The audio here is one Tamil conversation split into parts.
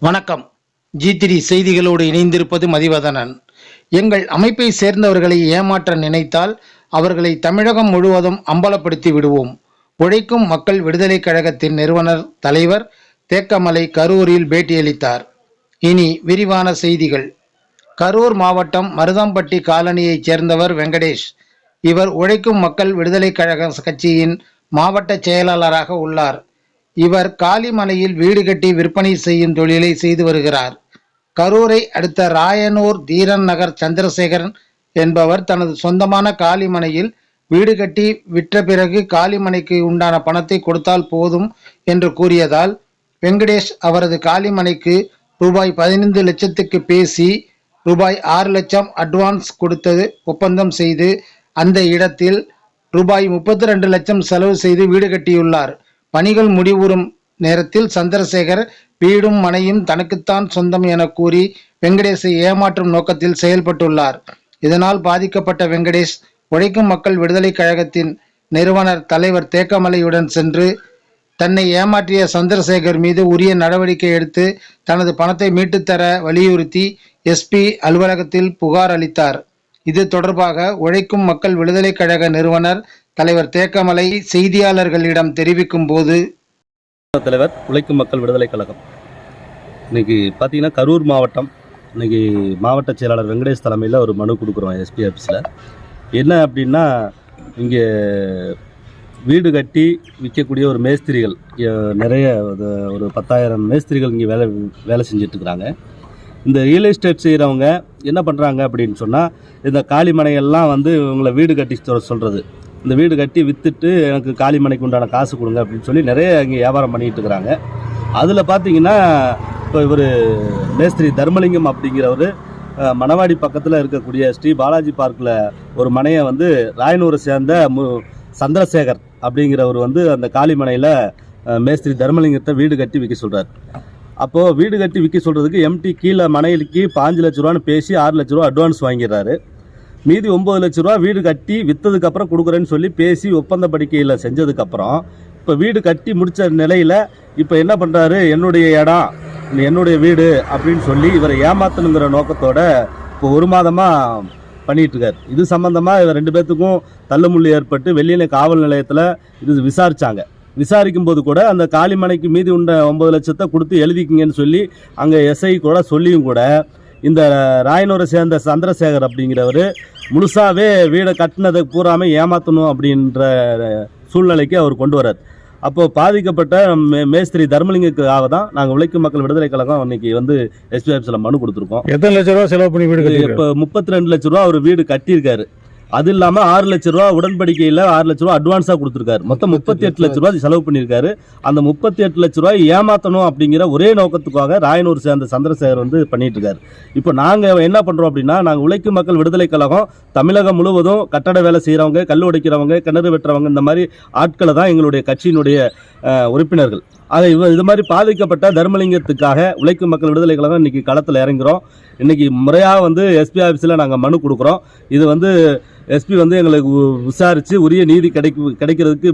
வணக்கம். ஜி த்ரீ செய்திகளோடு இணைந்திருப்பது மதிவதனன். எங்கள் அமைப்பை சேர்ந்தவர்களை ஏமாற்ற நினைத்தால் அவர்களை தமிழகம் முழுவதும் அம்பலப்படுத்தி விடுவோம். உழைக்கும் மக்கள் விடுதலைக் கழகத்தின் நிறுவனர் தலைவர் தேக்கமலை கரூரில் பேட்டியளித்தார். இனி விரிவான செய்திகள். கரூர் மாவட்டம் மருதம்பட்டி காலனியைச் சேர்ந்தவர் வெங்கடேஷ். இவர் உழைக்கும் மக்கள் விடுதலைக் கழக கட்சியின் மாவட்ட செயலாளராக உள்ளார். இவர் காலிமலையில் வீடு கட்டி விற்பனை செய்யும் தொழிலை செய்து வருகிறார். கரூரை அடுத்த ராயனூர் தீரன் நகர் சந்திரசேகரன் என்பவர் தனது சொந்தமான காலிமனையில் வீடு கட்டி விற்ற பிறகு காலிமனைக்கு உண்டான பணத்தை கொடுத்தால் போதும் என்று கூறியதால் வெங்கடேஷ் அவரது காலிமனைக்கு ரூபாய் பதினைந்து லட்சத்துக்கு பேசி ரூபாய் ஆறு லட்சம் அட்வான்ஸ் கொடுத்தது ஒப்பந்தம் செய்து அந்த இடத்தில் ரூபாய் முப்பத்தி ரெண்டு லட்சம் செலவு செய்து வீடு கட்டியுள்ளார். பணிகள் முடிவுறும் நேரத்தில் சந்திரசேகர் வீடும் மனையும் தனக்குத்தான் சொந்தம் என கூறி வெங்கடேஷை ஏமாற்றும் நோக்கத்தில் செயல்பட்டுள்ளார். இதனால் பாதிக்கப்பட்ட வெங்கடேஷ் உழைக்கும் மக்கள் விடுதலைக் கழகத்தின் நிறுவனர் தலைவர் தேக்கமலையுடன் சென்று தன்னை ஏமாற்றிய சந்திரசேகர் மீது உரிய நடவடிக்கை எடுத்து தனது பணத்தை மீட்டுத்தர வலியுறுத்தி எஸ்பி அலுவலகத்தில் புகார் அளித்தார். இது தொடர்பாக உழைக்கும் மக்கள் விடுதலைக் கழக நிறுவனர் தலைவர் தேக்கமலை செய்தியாளர்களிடம் தெரிவிக்கும் போது தலைவர் உழைக்கும் மக்கள் விடுதலை கழகம். இன்னைக்கு பார்த்தீங்கன்னா கரூர் மாவட்டம் இன்னைக்கு மாவட்ட செயலாளர் வெங்கடேஷ் தலைமையில் ஒரு மனு கொடுக்குறோம் எஸ்பி ஆஃபீஸில் என்ன அப்படின்னா இங்கே வீடு கட்டி விற்கக்கூடிய ஒரு மேஸ்திரிகள் நிறைய ஒரு பத்தாயிரம் மேஸ்திரிகள் இங்கே வேலை வேலை செஞ்சிட்ருக்குறாங்க இந்த ரியல் எஸ்டேட் செய்கிறவங்க என்ன பண்ணுறாங்க அப்படின்னு சொன்னால் இந்த காளிமனையெல்லாம் வந்து இவங்களை வீடு கட்டி சொல்கிறது இந்த வீடு கட்டி விற்றுட்டு எனக்கு காளிமனைக்கு உண்டான காசு கொடுங்க அப்படின்னு சொல்லி நிறைய இங்கே வியாபாரம் பண்ணிகிட்டு இருக்கிறாங்க. அதில் பார்த்தீங்கன்னா இப்போ இவர் மேஸ்திரி தர்மலிங்கம் அப்படிங்கிறவர் மணவாடி பக்கத்தில் இருக்கக்கூடிய ஸ்ரீ பாலாஜி பார்க்கில் ஒரு மனையை வந்து ராயனூரை சேர்ந்த மு சந்திரசேகர் அப்படிங்கிறவர் வந்து அந்த காளிமனையில் மேஸ்திரி தர்மலிங்கத்தை வீடு கட்டி விற்க சொல்கிறார் அப்போது வீடு கட்டி விற்க சொல்கிறதுக்கு எம்டி கீழே மனையிலுக்கு பாஞ்சு லட்ச ரூபான்னு பேசி ஆறு லட்ச ரூபா அட்வான்ஸ் வாங்கிடுறாரு. மீதி ஒம்பது லட்ச ரூபா வீடு கட்டி விற்றதுக்கப்புறம் கொடுக்குறேன்னு சொல்லி பேசி ஒப்பந்த படிக்கையில் செஞ்சதுக்கப்புறம் இப்போ வீடு கட்டி முடித்த நிலையில் இப்போ என்ன பண்ணுறாரு என்னுடைய இடம் என்னுடைய வீடு அப்படின்னு சொல்லி இவரை ஏமாத்தணுங்கிற நோக்கத்தோட இப்போ ஒரு மாதமாக பண்ணிட்டு இது சம்மந்தமாக இவர் ரெண்டு பேர்த்துக்கும் தள்ளுமுள்ளு ஏற்பட்டு வெள்ளியலை காவல் நிலையத்தில் இது விசாரித்தாங்க விசாரிக்கும் போது கூட அந்த காளிமனைக்கு மீதி உண்ட ஒன்பது லட்சத்தை கொடுத்து எழுதிக்கிங்கன்னு சொல்லி அங்கே எஸ்ஐ கூட சொல்லியும் கூட இந்த ராயனூரை சேர்ந்த சந்திரசேகர் அப்படிங்கிறவர் முழுசாவே வீடை கட்டினதை பூராமே ஏமாற்றணும் அப்படின்ற சூழ்நிலைக்கு அவர் கொண்டு வரார் அப்போ பாதிக்கப்பட்ட மே மேஸ்திரி தர்மலிங்கத்துக்காக தான் நாங்கள் உழைக்கும் மக்கள் விடுதலை கழகம் இன்னைக்கு வந்து எஸ்பி ஆஃபீஸில் மனு கொடுத்துருக்கோம். எத்தனை லட்ச ரூபா செலவு பண்ணி வீடு இப்போ முப்பத்தி ரெண்டு லட்ச ரூபா அவர் வீடு கட்டியிருக்காரு. அது இல்லாமல் ஆறு லட்ச ரூபா உடன்படிக்கையில் ஆறு லட்ச ரூபா அட்வான்ஸாக கொடுத்துருக்காரு. மொத்தம் முப்பத்தி எட்டு லட்ச ரூபாய் செலவு பண்ணியிருக்காரு. அந்த முப்பத்தி எட்டு லட்ச ரூபாய் ஏமாற்றணும் அப்படிங்கிற ஒரே நோக்கத்துக்காக ராயனூர் சேர்ந்த சந்திரசேகர் வந்து பண்ணிட்டு இருக்காரு இப்போ நாங்கள் என்ன பண்ணுறோம் அப்படின்னா நாங்கள் உழைக்கும் மக்கள் விடுதலை கழகம் தமிழகம் முழுவதும் கட்டட வேலை செய்கிறவங்க கல் உடைக்கிறவங்க கிணறு வெட்டுறவங்க இந்த மாதிரி ஆட்களை தான் எங்களுடைய கட்சியினுடைய உறுப்பினர்கள். அதை இது மாதிரி பாதிக்கப்பட்ட தர்மலிங்கத்துக்காக உழைக்கும் மக்கள் விடுதலை கழகம் இன்றைக்கி களத்தில் இறங்குறோம். இன்றைக்கி முறையாக வந்து எஸ்பி ஆஃபீஸில் நாங்கள் மனு கொடுக்குறோம். இது வந்து எஸ்பி வந்து எங்களுக்கு விசாரித்து உரிய நீதி கிடைக்கு கிடைக்கிறதுக்கு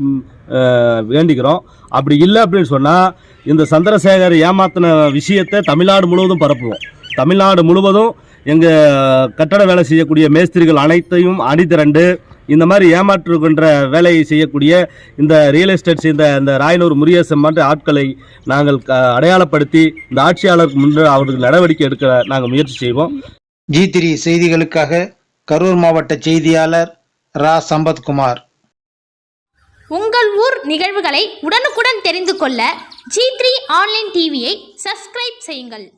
வேண்டிக்கிறோம். அப்படி இல்லை அப்படின்னு சொன்னால் இந்த சந்திரசேகர் ஏமாத்தின விஷயத்தை தமிழ்நாடு முழுவதும் பரப்புவோம். தமிழ்நாடு முழுவதும் எங்கள் கட்டட வேலை செய்யக்கூடிய மேஸ்திரிகள் அனைத்தையும் அணிதிரண்டு இந்த மாதிரி ஏமாற்றுகின்ற வேலையை செய்யக்கூடிய இந்த ரியல் எஸ்டேட் செய்த இந்த ராயனூர் முருகேசன் மாதிரி ஆட்களை நாங்கள் க- அடையாளப்படுத்தி இந்த ஆட்சியாளருக்கு முன்பு அவர்களுக்கு நடவடிக்கை எடுக்க நாங்கள் முயற்சி செய்வோம். ஜி த்ரீ செய்திகளுக்காக கரூர் மாவட்ட செய்தியாளர் ரா. சம்பத்குமார். உங்கள் ஊர் நிகழ்வுகளை உடனுக்குடன் தெரிந்து கொள்ள ஜி த்ரீ ஆன்லைன் டிவியை சப்ஸ்கிரைப் செய்யுங்கள்.